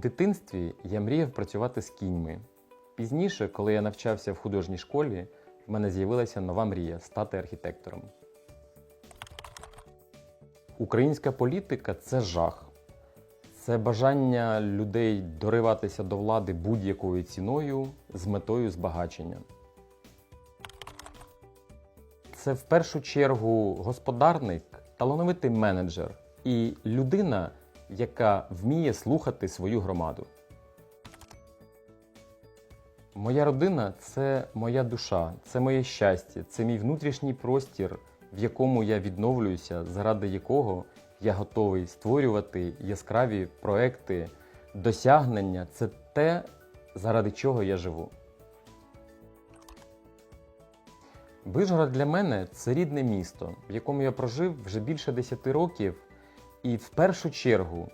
дитинстві я мріяв працювати з кіньми. Пізніше, коли я навчався в художній школі, в мене з'явилася нова мрія стати архітектором. Українська політика це жах. Це бажання людей дориватися до влади будь-якою ціною з метою збагачення. Це в першу чергу господарник, талановитий менеджер і людина, яка вміє слухати свою громаду. Моя родина це моя душа, це моє щастя, це мій внутрішній простір, в якому я відновлююся, заради якого я готовий створювати яскраві проекти, досягнення це те, заради чого я живу. Вишгород для мене це рідне місто, в якому я прожив вже більше 10 років, і в першу чергу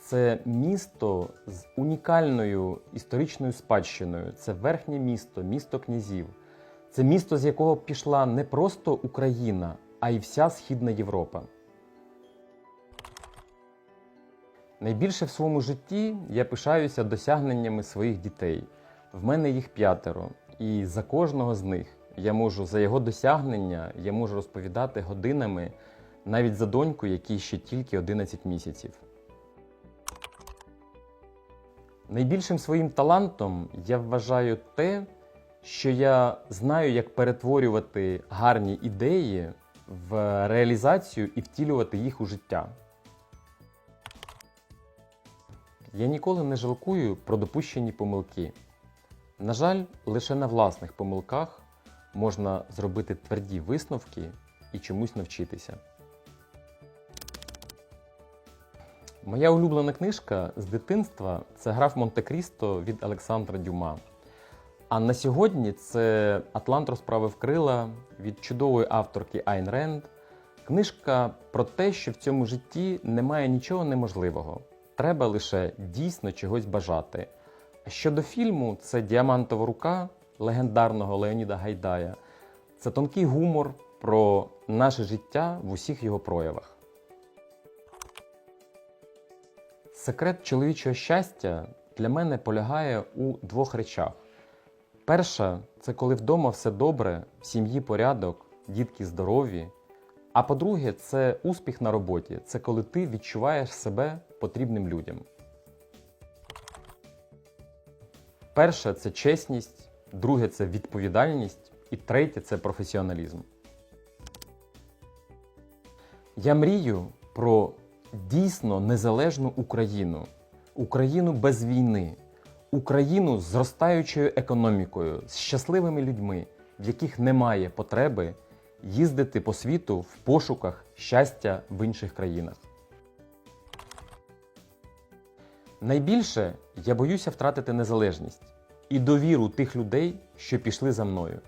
це місто з унікальною історичною спадщиною. Це верхнє місто, місто князів. Це місто, з якого пішла не просто Україна, а й вся Східна Європа. Найбільше в своєму житті я пишаюся досягненнями своїх дітей. В мене їх п'ятеро, і за кожного з них я можу за його досягнення я можу розповідати годинами навіть за доньку, якій ще тільки 11 місяців. Найбільшим своїм талантом я вважаю те, що я знаю, як перетворювати гарні ідеї в реалізацію і втілювати їх у життя. Я ніколи не жалкую про допущені помилки. На жаль, лише на власних помилках можна зробити тверді висновки і чомусь навчитися. Моя улюблена книжка з дитинства це граф Монте-Крісто від Олександра Дюма. А на сьогодні це Атлант розправив крила від чудової авторки Айн Ренд. Книжка про те, що в цьому житті немає нічого неможливого. Треба лише дійсно чогось бажати. А щодо фільму, це Діамантова рука легендарного Леоніда Гайдая. Це тонкий гумор про наше життя в усіх його проявах. Секрет чоловічого щастя для мене полягає у двох речах. Перша це коли вдома все добре, в сім'ї порядок, дітки здорові. А по-друге, це успіх на роботі. Це коли ти відчуваєш себе потрібним людям. Перше це чесність, друге це відповідальність, і третє це професіоналізм. Я мрію про дійсно незалежну Україну, Україну без війни, Україну з зростаючою економікою, з щасливими людьми, в яких немає потреби їздити по світу в пошуках щастя в інших країнах. Найбільше я боюся втратити незалежність і довіру тих людей, що пішли за мною.